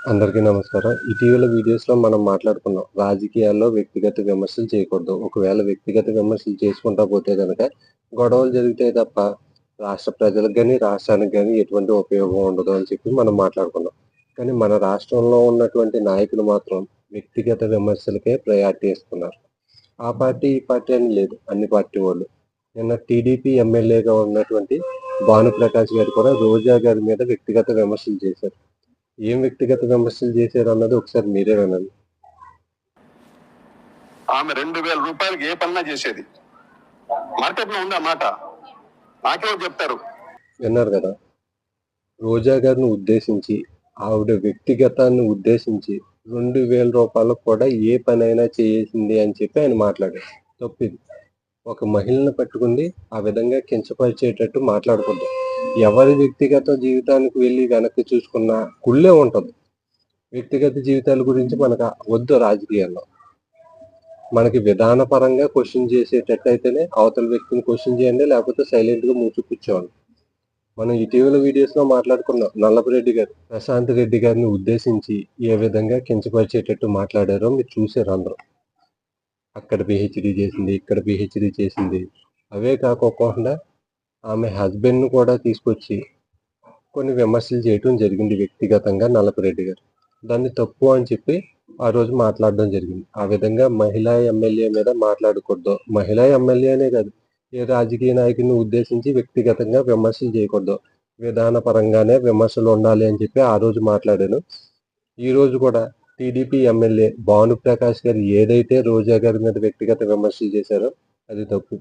అందరికీ నమస్కారం. ఇటీవల వీడియోస్లో మనం మాట్లాడుకున్నాం రాజకీయాల్లో వ్యక్తిగత విమర్శలు చేయకూడదు. ఒకవేళ వ్యక్తిగత విమర్శలు చేసుకుంటా పోతే కనుక గొడవలు జరిగితే తప్ప రాష్ట్ర ప్రజలకు కానీ రాష్ట్రానికి కానీ ఎటువంటి ఉపయోగం ఉండదు అని చెప్పి మనం మాట్లాడుకున్నాం. కానీ మన రాష్ట్రంలో ఉన్నటువంటి నాయకులు మాత్రం వ్యక్తిగత విమర్శలకే ప్రయారిటీ ఇస్తున్నారు. ఆ పార్టీ ఈ పార్టీ అని లేదు అన్ని పార్టీ వాళ్ళు. నిన్న టీడీపీ ఎమ్మెల్యేగా ఉన్నటువంటి భానుప్రకాష్ గారు కూడా రోజా గారి మీద వ్యక్తిగత విమర్శలు చేశారు. ఏం వ్యక్తిగత విమర్శలు చేశారు అన్నది ఒకసారి మీరే వినండి. ఆమె రెండు వేల రూపాయలకి ఏ పన్నా చేసేది. మార్కెట్లో ఉంది ఆ మాట? నాకేమో చెప్తారు. విన్నారు కదా? రోజా గారిని ఉద్దేశించి ఆవిడ వ్యక్తిగతాన్ని ఉద్దేశించి రెండు వేల రూపాయలకు కూడా ఏ పనైనా చేసింది అని చెప్పి ఆయన మాట్లాడారు. తప్పిది. ఒక మహిళను పట్టుకుంది ఆ విధంగా కించపరిచేటట్టు మాట్లాడకూడదు ఎవరి వ్యక్తిగత జీవితానికి వెళ్ళి వెనక్కి చూసుకున్న కుళ్ళే ఉంటుంది. వ్యక్తిగత జీవితాల గురించి మనకు వద్దు రాజకీయాల్లో. మనకి విధానపరంగా క్వశ్చన్ చేసేటట్టు అయితేనే అవతల వ్యక్తిని క్వశ్చన్ చేయండి లేకపోతే సైలెంట్గా మూసి కూర్చోవాలి మనం ఇటీవల వీడియోస్లో మాట్లాడుకున్నాం నల్లపరెడ్డి గారు ప్రశాంత్ రెడ్డి గారిని ఉద్దేశించి ఏ విధంగా కించపరిచేటట్టు మాట్లాడారో మీరు చూసారు అందరూ. అక్కడ పిహెచ్డి చేసింది ఇక్కడ పిహెచ్డి చేసింది. అవే కాకోకుండా ఆమె హస్బెండ్ను కూడా తీసుకొచ్చి కొన్ని విమర్శలు చేయటం జరిగింది వ్యక్తిగతంగా నల్లపరెడ్డి గారు. దాన్ని తప్పు అని చెప్పి ఆ రోజు మాట్లాడడం జరిగింది. ఆ విధంగా మహిళా ఎమ్మెల్యే మీద మాట్లాడకూడదు. మహిళా ఎమ్మెల్యేనే కాదు ఏ రాజకీయ నాయకుని ఉద్దేశించి వ్యక్తిగతంగా విమర్శలు చేయకూడదు. విధానపరంగానే విమర్శలు ఉండాలి అని చెప్పి ఆ రోజు మాట్లాడాను. ఈ రోజు కూడా టీడీపీ ఎమ్మెల్యే భానుప్రకాష్ గారు ఏదైతే రోజా గారి మీద వ్యక్తిగత విమర్శలు చేశారో అది తప్పు.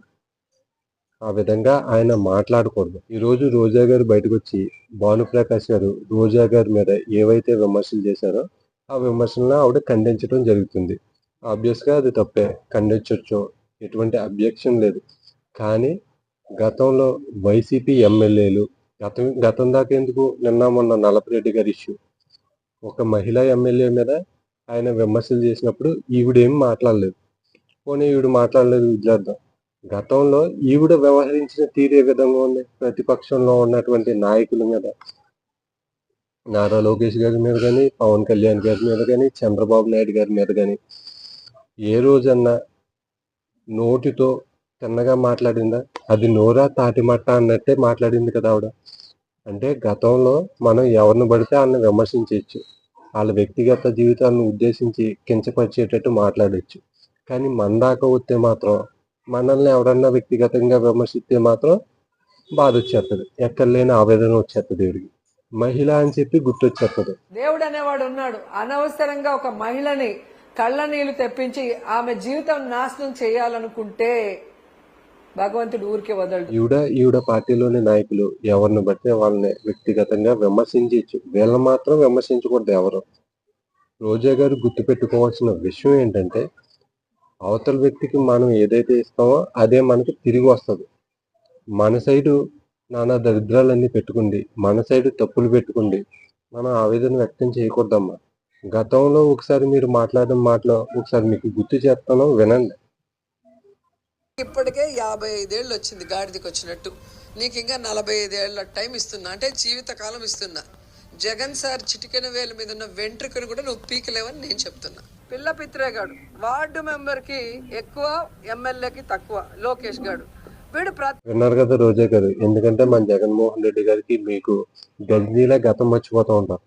ఆ విధంగా ఆయన మాట్లాడకూడదు. ఈ రోజు రోజా గారు బయటకు వచ్చి భానుప్రకాష్ గారు రోజా గారి మీద ఏవైతే విమర్శలు చేశారో ఆ విమర్శలను ఆవిడ ఖండించడం జరుగుతుంది. ఆబ్వియస్గా అది తప్పే. ఖండించవచ్చు ఎటువంటి అబ్జెక్షన్ లేదు. కానీ గతంలో వైసీపీ ఎమ్మెల్యేలు గతం గతం దాకా ఎందుకు నిన్న మొన్న నలపరెడ్డి గారి ఇష్యూ? ఒక మహిళా ఎమ్మెల్యే మీద ఆయన విమర్శలు చేసినప్పుడు ఈవిడేం మాట్లాడలేదు. పోనీ ఈవిడ మాట్లాడలేదు వదిలేద్దాం గతంలో ఈవిడ వ్యవహరించిన తీరే విధంగా ఉంది. ప్రతిపక్షంలో ఉన్నటువంటి నాయకుల మీద. నారా లోకేష్ గారి మీద కానీ పవన్ కళ్యాణ్ గారి మీద కానీ చంద్రబాబు నాయుడు గారి మీద కానీ ఏ రోజన్నా నోటితో తిన్నగా మాట్లాడిందా? అది నోరా తాటిమట్ట అన్నట్టే మాట్లాడింది కదా ఆవిడ. అంటే గతంలో మనం ఎవరిని పడితే వాళ్ళని విమర్శించవచ్చు వాళ్ళ వ్యక్తిగత జీవితాలను ఉద్దేశించి కించపరిచేటట్టు మాట్లాడచ్చు. కానీ మన దాకా వస్తే మాత్రం మనల్ని ఎవరన్నా వ్యక్తిగతంగా విమర్శిస్తే మాత్రం బాధ వచ్చేస్తుంది ఎక్కడ లేని ఆవేదన వచ్చేస్తుంది వీడికి. మహిళ అని చెప్పి గుర్తొచ్చేస్తుంది దేవుడు అనేవాడు ఉన్నాడు. అనవసరంగా ఒక మహిళని కళ్ళ నీళ్ళు తెప్పించి ఆమె జీవితం నాశనం చేయాలనుకుంటే భగవంతుడు ఊరికే వదలడు. ఈవిడ ఈవిడ పార్టీలోని నాయకులు ఎవరిని బట్టి వాళ్ళని వ్యక్తిగతంగా విమర్శించవచ్చు వీళ్ళని మాత్రం విమర్శించకూడదు ఎవరు. రోజా గారు గుర్తుపెట్టుకోవాల్సిన విషయం ఏంటంటే అవతల వ్యక్తికి మనం ఏదైతే ఇస్తామో అదే మనకి తిరిగి వస్తుంది. మన సైడు నానా దరిద్రాలన్నీ పెట్టుకుంది. మన సైడు తప్పులు పెట్టుకుంది. మనం ఆవేదన వ్యక్తం చేయకూడదమ్మా. గతంలో ఒకసారి మీరు మాట్లాడిన మాటలో ఒకసారి మీకు గుర్తు చేస్తాను వినండి. ఇప్పటికే యాభై ఐదేళ్ళు వచ్చింది గాడిదకి వచ్చినట్టు. నీకు ఇంకా నలభై ఐదేళ్ళ టైం ఇస్తున్నా. అంటే జీవితకాలం ఇస్తున్నా. జగన్ సార్ చిటికెన వేల మీద ఉన్న వెంట్రుకను కూడా నువ్వు పీకలేవని నేను చెప్తున్నా. పిల్ల పిత్రేగాడు వార్డు మెంబర్కి ఎక్కువ ఎమ్మెల్యేకి తక్కువ లోకేష్ గాడు. వీడు విన్నారు కదా రోజే గారు. ఎందుకంటే మన జగన్మోహన్ రెడ్డి గారికి మీకు గజనీలా గతం మర్చిపోతూ ఉంటారు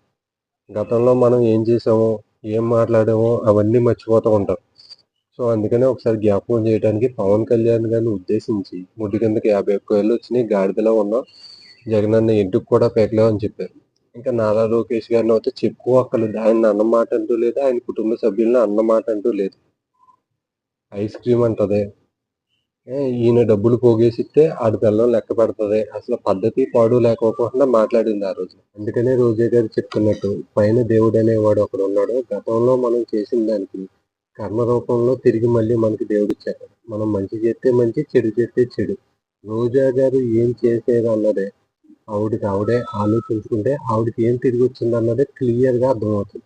గతంలో మనం ఏం చేసామో ఏం మాట్లాడామో అవన్నీ మర్చిపోతూ ఉంటారు సో అందుకనే ఒకసారి జ్ఞాపకం చేయడానికి పవన్ కళ్యాణ్ గారిని ఉద్దేశించి ముడ్డు కిందకి యాభై ఒక్క వేలు వచ్చినాయి గాడిదలో ఉన్నాం. జగన్ అన్న ఇంటికి కూడా పేకలేవు అని చెప్పారు. ఇంకా నారా లోకేష్ గారిని అయితే చెప్పుకోక్కర్లేదు ఆయన అన్నమాట అంటూ లేదు ఆయన కుటుంబ సభ్యులను అన్నమాట అంటూ లేదు. ఐస్ క్రీమ్ అంటది. ఈయన డబ్బులు పోగేసిస్తే ఆడి పిల్లలు లెక్క పెడుతుంది. అసలు పద్ధతి పాడు లేకపోకుండా మాట్లాడింది ఆ రోజు. అందుకనే రోజా గారు చెప్తున్నట్టు పైన దేవుడు అనేవాడు ఒకడు ఉన్నాడు. గతంలో మనం చేసిన దానికి కర్మ రూపంలో తిరిగి మళ్ళీ మనకి దేవుడు ఇచ్చాడు. మనం మంచి చేస్తే మంచి చెడు చేస్తే చెడు. రోజా గారు ఏం చేసేది అన్నదే ఆవిడకి ఆవిడే ఆలోచించుకుంటే ఆవిడకి ఏం తిరిగి వచ్చింది అన్నది క్లియర్గా అర్థమవుతుంది.